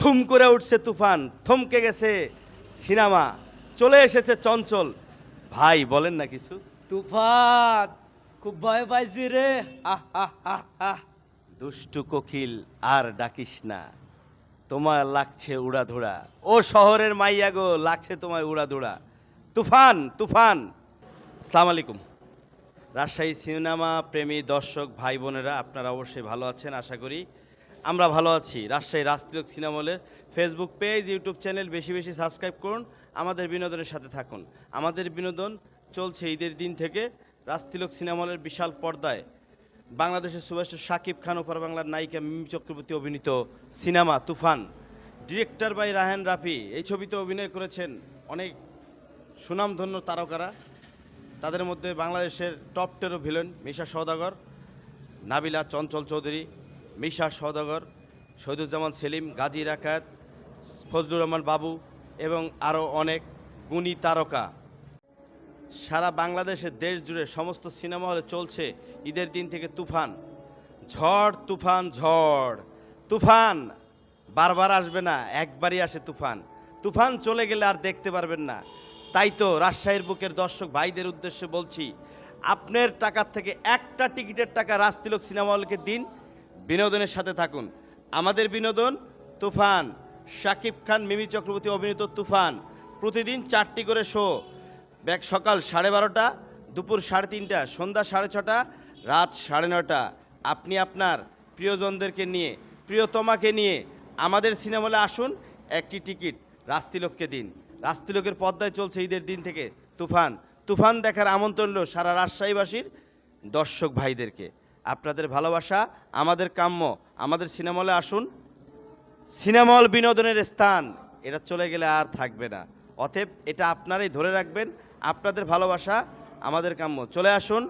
থুম করে উঠছে তুফান থমকে গেছে সিনেমা চলে এসেছে চঞ্চল। ভাই বলেন না কিছু। তুফান খুব ভয় পাইছি রে। দুষ্টু কোকিল আর ডাকিস না। তোমার লাগছে উড়াধুরা। ও শহরের মাইয়া গো লাগছে তোমার উড়াধুরা। তুফান তুফান। সালাম আলাইকুম। রাজশাহী সিনেমা প্রেমী দর্শক ভাই বোনেরা আপনারা অবশ্যই ভালো আছেন আশা করি। আমরা ভালো আছি। রাজশাহী রাজতিলক সিনেমা হলের ফেসবুক পেজ ইউটিউব চ্যানেল বেশি বেশি সাবস্ক্রাইব করুন, আমাদের বিনোদনের সাথে থাকুন। আমাদের বিনোদন চলছে ঈদের দিন থেকে রাজতিলক সিনেমা হলের বিশাল পর্দায়। বাংলাদেশের সুভাষিত শাকিব খান, ওপার বাংলার নায়িকা মিমি চক্রবর্তী অভিনীত cinema Toofan. Director by Raihan Rafi, এই ছবিতে অভিনয় করেছেন অনেক সুনামধন্য তারকারা। তাদের মধ্যে বাংলাদেশের টপ টেরো ভিলেন মিশা সওদাগর, নাবিলা চঞ্চল চৌধুরী মিশা সদাগর শহীদুজ্জামান সেলিম, গাজী রাকাত, ফজলুর রহমান বাবু এবং আরও অনেক গুণী তারকা। সারা বাংলাদেশের দেশ জুড়ে সমস্ত সিনেমা হলে চলছে ঈদের দিন থেকে তুফান। ঝড় তুফান ঝড়। তুফান! বারবার আসবে না, একবারই আসে তুফান। তুফান চলে গেলে আর দেখতে পারবেন না। তাই তো রাজশাহীর বুকের দর্শক ভাইদের উদ্দেশ্যে বলছি, আপনার টাকার থেকে একটা টিকিটের টাকা রাজতিলক সিনেমা হলকে দিন বিনোদনের সাথে থাকুন। আমাদের বিনোদন, তুফান, শাকিব খান, মিমি চক্রবর্তী অভিনীত তুফান, প্রতিদিন চারটি করে শো ব্যাক সকাল সাড়ে বারোটা, দুপুর সাড়ে তিনটা, সন্ধ্যা সাড়ে ছটা, রাত সাড়ে নটা আপনি আপনার প্রিয়জনদেরকে নিয়ে, প্রিয়তমাকে নিয়ে আমাদের সিনেমালে আসুন। একটি টিকিট রাস্তিলোককে দিন। রাস্তিলোকের পদ্মায় চলছে ঈদের দিন থেকে তুফান। তুফান দেখার আমন্ত্রণ সারা রাজশাহীবাসীর দর্শক ভাইদেরকে। আপনাদের ভালোবাসা, আমাদের কাম্য। আমাদের সিনেমলে আসুন। সিনেমল বিনোদনের স্থান। এটা চলে গেলে আর থাকবে না। অতএব এটা আপনারাই ধরে রাখবেন। আপনাদের ভালোবাসা, আমাদের কাম্য। চলে আসুন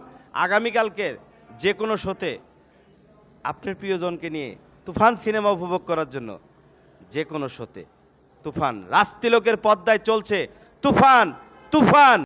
আগামীকালকের যে কোনো শোতে আপনার প্রিয়জনকে নিয়ে তুফান সিনেমা উপভোগ করার জন্য যে কোনো শোতে। তুফান, রাস্তিলোকের পদ্মায় চলছে তুফান তুফান।